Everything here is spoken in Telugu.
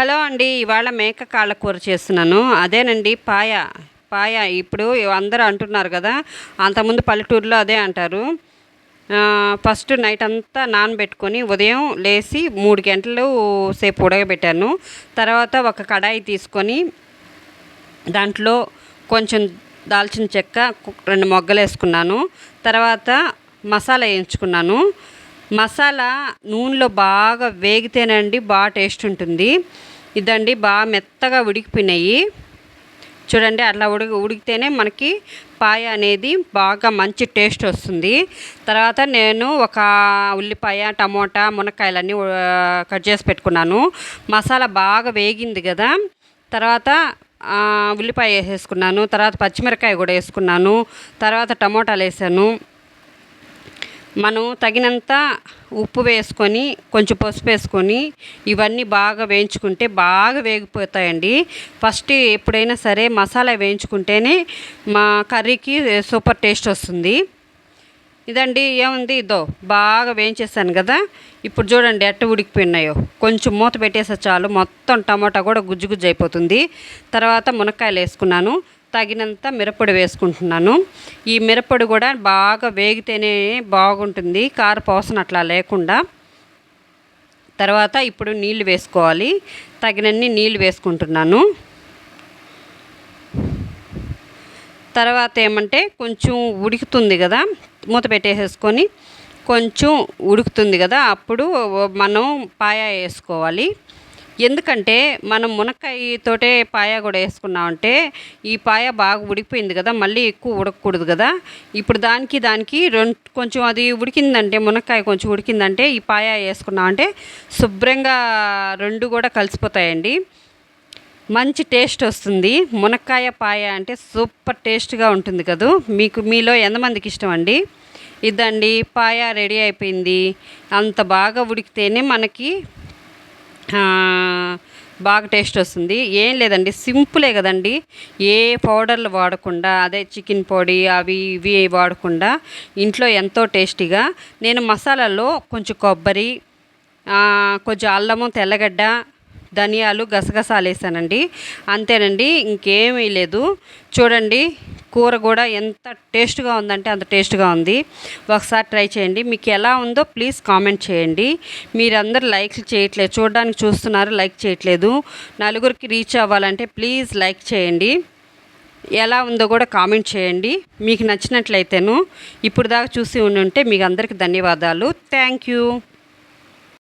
హలో అండి ఇవాళ మేక కాళ్ళ కూర చేస్తున్నాను. అదేనండి పాయ. పాయ ఇప్పుడు అందరూ అంటున్నారు కదా అంతకుముందు పల్లెటూరులో అదే అంటారు. ఫస్ట్ నైట్ అంతా నానబెట్టుకొని ఉదయం లేచి మూడు గంటలు సేపు ఉడకబెట్టాను. తర్వాత ఒక కడాయి తీసుకొని దాంట్లో కొంచెం దాల్చిన చెక్క రెండు మొగ్గలు వేసుకున్నాను. తర్వాత మసాలా వేయించుకున్నాను. మసాలా నూనెలో బాగా వేగితేనండి బాగా టేస్ట్ ఉంటుంది. ఇదండి బాగా మెత్తగా ఉడికిపోయినాయి. చూడండి అట్లా ఉడికి ఉడికితేనే మనకి పాయ అనేది బాగా మంచి టేస్ట్ వస్తుంది. తర్వాత నేను ఒక ఉల్లిపాయ టమోటా మునక్కాయలన్నీ కట్ చేసి పెట్టుకున్నాను. మసాలా బాగా వేగింది కదా. తర్వాత ఉల్లిపాయ వేసేసుకున్నాను. తర్వాత పచ్చిమిరకాయ కూడా వేసుకున్నాను. తర్వాత టమోటాలు వేసాను. మనం తగినంత ఉప్పు వేసుకొని కొంచెం పసుపు వేసుకొని ఇవన్నీ బాగా వేయించుకుంటే బాగా వేగిపోతాయండి. ఫస్ట్ ఎప్పుడైనా సరే మసాలా వేయించుకుంటేనే మా కర్రీకి సూపర్ టేస్ట్ వస్తుంది. ఇదండి ఏముంది? ఇదో బాగా వేయించేసాను కదా. ఇప్పుడు చూడండి ఎట్ట ఉడికిపోయినాయో. కొంచెం మూత పెట్టేసే చాలు. మొత్తం టమాటా కూడా గుజ్జు గుజ్జు అయిపోతుంది. తర్వాత మునక్కాయలు వేసుకున్నాను. తగినంత మిరప్పొడి వేసుకుంటున్నాను. ఈ మిరప్పొడి కూడా బాగా వేగితేనే బాగుంటుంది. కారపోసన అట్లా లేకుండా. తర్వాత ఇప్పుడు నీళ్ళు వేసుకోవాలి. తగినన్ని నీళ్ళు వేసుకుంటున్నాను. తర్వాత ఏమంటే కొంచెం ఉడుకుతుంది కదా మూత పెట్టేసేసుకొని కొంచెం ఉడుకుతుంది కదా అప్పుడు మనం పాయ వేసుకోవాలి. ఎందుకంటే మనం మునక్కాయతోటే పాయ కూడా వేసుకున్నామంటే ఈ పాయ బాగా ఉడికిపోయింది కదా మళ్ళీ ఎక్కువ ఉడకకూడదు కదా. ఇప్పుడు దానికి దానికి రెండు కొంచెం అది ఉడికిందంటే మునక్కాయ కొంచెం ఉడికిందంటే ఈ పాయ వేసుకున్నామంటే శుభ్రంగా రెండు కూడా కలిసిపోతాయండి. మంచి టేస్ట్ వస్తుంది. మునక్కాయ పాయ అంటే సూపర్ టేస్ట్గా ఉంటుంది కదా. మీకు మీలో ఎంతమందికి ఇష్టం అండి? ఇదండి పాయ రెడీ అయిపోయింది. అంత బాగా ఉడికితేనే మనకి బాగా టేస్ట్ వస్తుంది. ఏం లేదండి సింపులే కదండి. ఏ పౌడర్లు వాడకుండా అదే చికెన్ పొడి అవి ఇవి వాడకుండా ఇంట్లో ఎంతో టేస్టీగా నేను మసాలాలో కొంచెం కొబ్బరి కొంచెం అల్లము తెల్లగడ్డ ధనియాలు గసగసాలు వేసానండి అంతేనండి ఇంకేమీ లేదు. చూడండి కూర కూడా ఎంత టేస్ట్గా ఉందంటే అంత టేస్ట్గా ఉంది. ఒకసారి ట్రై చేయండి. మీకు ఎలా ఉందో ప్లీజ్ కామెంట్ చేయండి. మీరందరూ లైక్ చేయట్లేదు. చూడడానికి చూస్తున్నారు లైక్ చేయట్లేదు. నలుగురికి రీచ్ అవ్వాలంటే ప్లీజ్ లైక్ చేయండి. ఎలా ఉందో కూడా కామెంట్ చేయండి. మీకు నచ్చినట్లయితేను. ఇప్పుడు దాకా చూసి ఉండి ఉంటే మీకు అందరికీ ధన్యవాదాలు. Thank you.